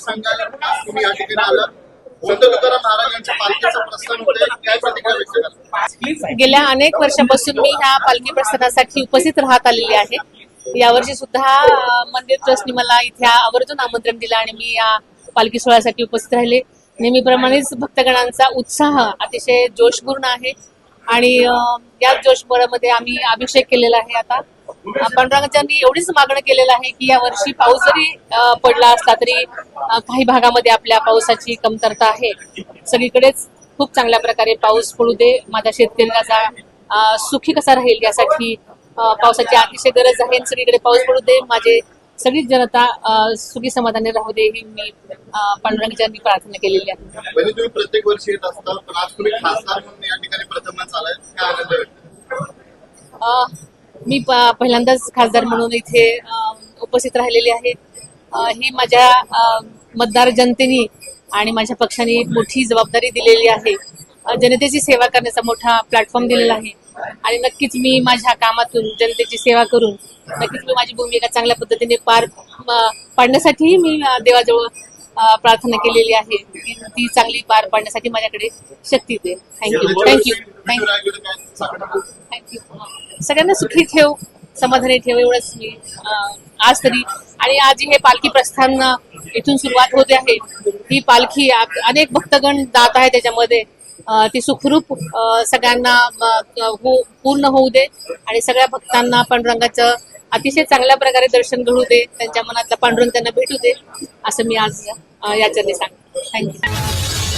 सांगाल तुम्ही या ठिकाणी आलात. गेल्या अनेक वर्षापासून मी ह्या पालखी प्रस्थानासाठी उपस्थित राहत आलेली आहे. यावर्षी सुद्धा मंदिर ट्रस्टने मला इथे आवर्जून आमंत्रण दिलं आणि मी या पालखी सोहळ्यासाठी उपस्थित राहिले. नेहमीप्रमाणेच भक्तगणांचा उत्साह अतिशय जोशपूर्ण आहे. आणि याच जोशभरामध्ये आम्ही अभिषेक केलेला आहे आता. अं, पांडुरंगाच्यांनी एवढीच मागणं केलेलं आहे की या वर्षी पाऊस जरी पडला असला तरी काही भागामध्ये आपल्या पावसाची कमतरता आहे. सगळीकडेच खूप चांगल्या प्रकारे पाऊस पडू दे माझा शेतकऱ्याचा सुखी कसा राहील यासाठी पावसाची अतिशय गरज आहे सगळीकडे पाऊस पडू दे. माझे सगळी जनता सुखी समाधानी राहू दे ही मी अं, पांडुरंगाच्यांनी प्रार्थना केलेली आहे. प्रत्येक वर्षी येत असता पण आज तुम्ही खासदार म्हणून या ठिकाणी प्रथमच आलाय. काय आनंद व्यक्त कराल? अं, मी प- पहिल्यांदाच खासदार म्हणून इथे उपस्थित राहिलेली आहे. हे ही माझ्या मतदार जनतेने आणि माझ्या पक्षाने मोठी जबाबदारी दिलेली आहे. जनतेची सेवा करण्याचा मोठा प्लॅटफॉर्म दिलेला आहे. आणि नक्कीच मी माझ्या कामातून जनतेची सेवा करून नक्कीच मी माझी भूमिका चांगल्या पद्धतीने पार पाडण्यासाठी मी देवाजवळ प्रार्थना केलेली आहे की ती चांगली पार पाडण्यासाठी माझ्याकडे शक्ती दे. Thank you thank you thank you? Thank you सगळ्यांना सुखी ठेव समाधानी ठेव एवढंच मी आज तरी. आणि आज हे पालखी प्रस्थान इथून सुरुवात होते आहे. ही पालखी अनेक भक्तगण जात आहे त्याच्यामध्ये. ती सुखरूप सगळ्यांना हो- पूर्ण होऊ दे. आणि सगळ्या भक्तांना पांडुरंगाचं अतिशय चांगल्या प्रकारे दर्शन घडू दे त्यांच्या मनातला पांडुरंग त्यांना भेटू दे असं मी आज याच्याने सांगते. थँक्यू